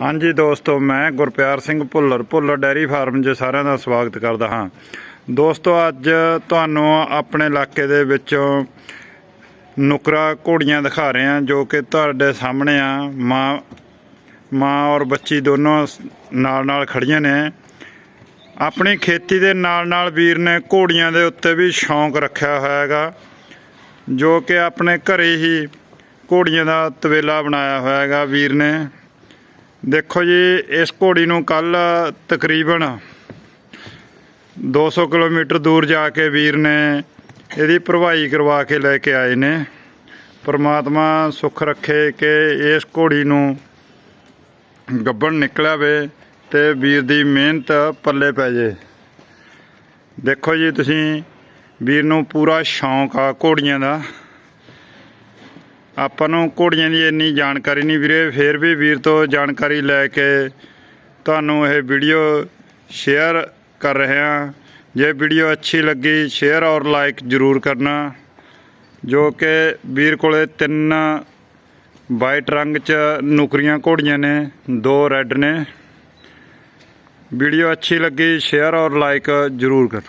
ਹਾਂਜੀ ਦੋਸਤੋ, ਮੈਂ ਗੁਰਪਿਆਰ ਸਿੰਘ ਭੁੱਲਰ ਭੁੱਲਰ ਡੈਰੀ ਫਾਰਮ 'ਚ ਸਾਰਿਆਂ ਦਾ ਸਵਾਗਤ ਕਰਦਾ ਹਾਂ। ਦੋਸਤੋ, ਅੱਜ ਤੁਹਾਨੂੰ ਆਪਣੇ ਇਲਾਕੇ ਦੇ ਵਿੱਚੋਂ ਨੁਕਰਾ ਘੋੜੀਆਂ ਦਿਖਾ ਰਹੇ ਹਾਂ, ਜੋ ਕਿ ਤੁਹਾਡੇ ਸਾਹਮਣੇ ਆ। ਮਾਂ ਮਾਂ ਔਰ ਬੱਚੀ ਦੋਨੋਂ ਨਾਲ ਨਾਲ ਖੜੀਆਂ ਨੇ। ਆਪਣੀ ਖੇਤੀ ਦੇ ਨਾਲ ਨਾਲ ਵੀਰ ਨੇ ਘੋੜੀਆਂ ਦੇ ਉੱਤੇ ਵੀ ਸ਼ੌਂਕ ਰੱਖਿਆ ਹੋਇਆ ਹੈਗਾ ਜੋ ਕਿ ਆਪਣੇ ਘਰੇ ਹੀ ਘੋੜੀਆਂ ਦਾ ਤਵੇਲਾ ਬਣਾਇਆ ਹੋਇਆ ਹੈਗਾ ਵੀਰ ਨੇ। ਦੇਖੋ ਜੀ, ਇਸ ਘੋੜੀ ਨੂੰ ਕੱਲ ਤਕਰੀਬਨ 200 ਕਿਲੋਮੀਟਰ ਦੂਰ ਜਾ ਕੇ ਵੀਰ ਨੇ ਇਹਦੀ ਭਰਵਾਈ ਕਰਵਾ ਕੇ ਲੈ ਕੇ ਆਏ ਨੇ। ਪਰਮਾਤਮਾ ਸੁੱਖ ਰੱਖੇ ਕਿ ਇਸ ਘੋੜੀ ਨੂੰ ਗੱਬਣ ਨਿਕਲਿਆ ਵੇ ਤੇ ਵੀਰ ਦੀ ਮਿਹਨਤ ਪੱਲੇ ਪੈ ਜੇ। ਦੇਖੋ ਜੀ, ਤੁਸੀਂ ਵੀਰ ਨੂੰ ਪੂਰਾ ਸ਼ੌਂਕ ਆ ਘੋੜੀਆਂ ਦਾ। ਆਪਾਂ ਨੂੰ ਘੋੜੀਆਂ ਦੀ ਇੰਨੀ ਜਾਣਕਾਰੀ ਨਹੀਂ ਵੀਰੇ, ਫੇਰ ਵੀ ਵੀਰ ਤੋਂ ਜਾਣਕਾਰੀ ਲੈ ਕੇ ਤੁਹਾਨੂੰ ਇਹ ਵੀਡੀਓ ਸ਼ੇਅਰ ਕਰ ਰਹੇ ਹਾਂ। ਜੇ ਵੀਡੀਓ ਅੱਛੀ ਲੱਗੀ, ਸ਼ੇਅਰ ਔਰ ਲਾਈਕ ਜ਼ਰੂਰ ਕਰਨਾ, ਜੋ ਕਿ ਵੀਰ ਕੋਲੇ ਤਿੰਨ ਵਾਈਟ ਰੰਗ ਚ ਨੁਕਰੀਆਂ ਘੋੜੀਆਂ ਨੇ, ਦੋ ਰੈੱਡ ਨੇ। ਵੀਡੀਓ ਅੱਛੀ ਲੱਗੀ, ਸ਼ੇਅਰ ਔਰ ਲਾਈਕ ਜ਼ਰੂਰ ਕਰ